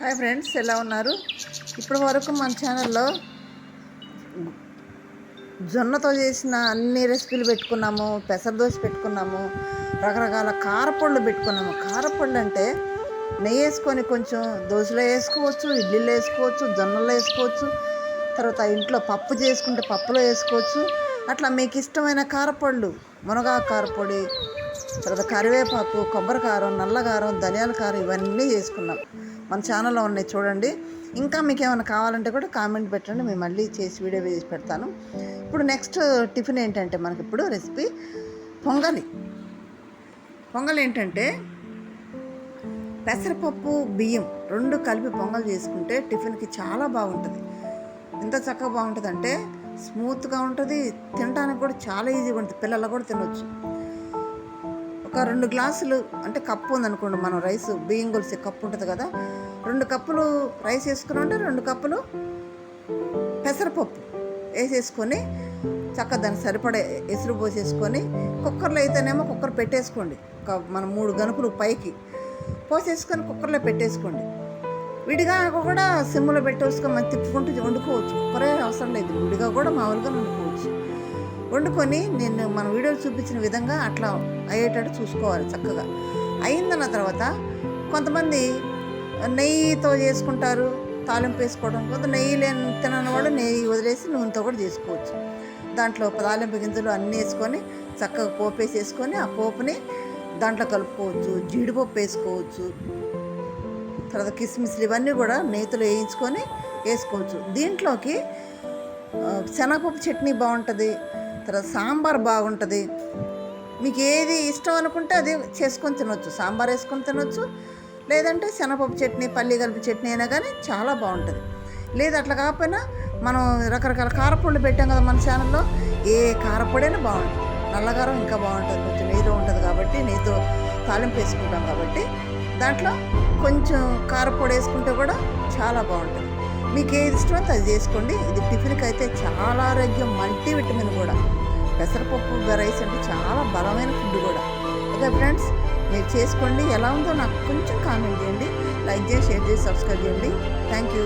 Hi friends ఎలా ఉన్నారు? ఇప్పటి వరకు మన ఛానల్లో జొన్నతో చేసిన అన్ని రెసిపీలు పెట్టుకున్నాము పెసర దోశ పెట్టుకున్నాము రకరకాల కారపళ్ళు పెట్టుకున్నాము. కారపళ్ళు అంటే నెయ్యి వేసుకొని కొంచెం దోశలో వేసుకోవచ్చు ఇడ్లీలో వేసుకోవచ్చు జొన్నలో వేసుకోవచ్చు తర్వాత ఇంట్లో పప్పు చేసుకుంటే పప్పులో వేసుకోవచ్చు. అట్లా మీకు ఇష్టమైన కారపళ్ళు మునగాకు కారపొడి తర్వాత కరివేపాకు కొబ్బరి కారం నల్ల కారం ధనియాల కారం ఇవన్నీ చేసుకున్నాం. మన ఛానల్లో ఉన్నాయి చూడండి. ఇంకా మీకు ఏమైనా కావాలంటే కూడా కామెంట్ పెట్టండి. మేము మళ్ళీ చేసి వీడియో చేసి పెడతాను. ఇప్పుడు నెక్స్ట్ టిఫిన్ ఏంటంటే మనకి ఇప్పుడు రెసిపీ పొంగలి. పొంగల్ ఏంటంటే పెసరపప్పు బియ్యం రెండు కలిపి పొంగల్ చేసుకుంటే టిఫిన్కి చాలా బాగుంటుంది. ఎంత చక్కగా బాగుంటుంది అంటే స్మూత్గా ఉంటుంది. తినడానికి కూడా చాలా ఈజీగా ఉంటుంది. పిల్లలు కూడా తినొచ్చు. ఒక రెండు గ్లాసులు అంటే కప్పు ఉందనుకోండి మనం రైస్ బియ్యం గొలిసే కప్పు ఉంటుంది కదా రెండు కప్పులు రైస్ వేసుకుని ఉంటే రెండు కప్పులు పెసరపప్పు వేసేసుకొని చక్కగా దాన్ని సరిపడే ఎసురు పోసేసుకొని కుక్కర్లో అయితేనేమో కుక్కర్ పెట్టేసుకోండి. ఒక మనం మూడు గనుపులు పైకి పోసేసుకొని కుక్కర్లో పెట్టేసుకోండి. విడిగా కూడా సిమ్లో పెట్టేసుకొని మనం తిప్పుకుంటూ వండుకోవచ్చు. కుక్కరే అవసరం లేదు. విడిగా కూడా మామూలుగా వండుకోవచ్చు. వండుకొని నేను మన వీడియోలు చూపించిన విధంగా అట్లా అయ్యేటట్టు చూసుకోవాలి చక్కగా. అయిందన్న తర్వాత కొంతమంది నెయ్యితో చేసుకుంటారు తాలింపు వేసుకోవడం కొంత నెయ్యి లేని తినని వాళ్ళు నెయ్యి వదిలేసి నూనెతో కూడా చేసుకోవచ్చు. దాంట్లో తాలింపు గింజలు అన్నీ వేసుకొని చక్కగా పోపు వేసేసుకొని ఆ పోపుని దాంట్లో కలుపుకోవచ్చు జీడిపప్పు వేసుకోవచ్చు తర్వాత కిస్మిస్లు ఇవన్నీ కూడా నేతిలో వేయించుకొని వేసుకోవచ్చు. దీంట్లోకి శనగపప్పు చట్నీ బాగుంటుంది. తర్వాత సాంబార్ బాగుంటుంది. మీకు ఏది ఇష్టం అనుకుంటే అది చేసుకొని తినొచ్చు. సాంబార్ వేసుకొని తినొచ్చు. లేదంటే శనగపప్పు చట్నీ పల్లి కలిపి చట్నీ అయినా కానీ చాలా బాగుంటుంది. లేదు అట్లా కాకపోయినా మనం రకరకాల కారపొడులు పెట్టాం కదా మన ఛానల్లో ఏ కారపొడైనా బాగుంటుంది. నల్లగారం ఇంకా బాగుంటుంది. కొంచెం నెయ్యిలో ఉంటుంది కాబట్టి నెయ్యితో తాలింపు వేసుకుంటాం కాబట్టి దాంట్లో కొంచెం కారపొడి వేసుకుంటే కూడా చాలా బాగుంటుంది. మీకు ఏది ఇష్టమైతే అది చేసుకోండి. ఇది టిఫిన్కి అయితే చాలా ఆరోగ్యం మల్టీవిటమిన్ కూడా. పెసరపప్పు రైస్ అంటే చాలా బలమైన ఫుడ్ కూడా. ఓకే ఫ్రెండ్స్ మీరు చేసుకోండి. ఎలా ఉందో నాకు కొంచెం కామెంట్ చేయండి. లైక్ చేసి షేర్ చేసి సబ్స్క్రైబ్ చేయండి. Thank you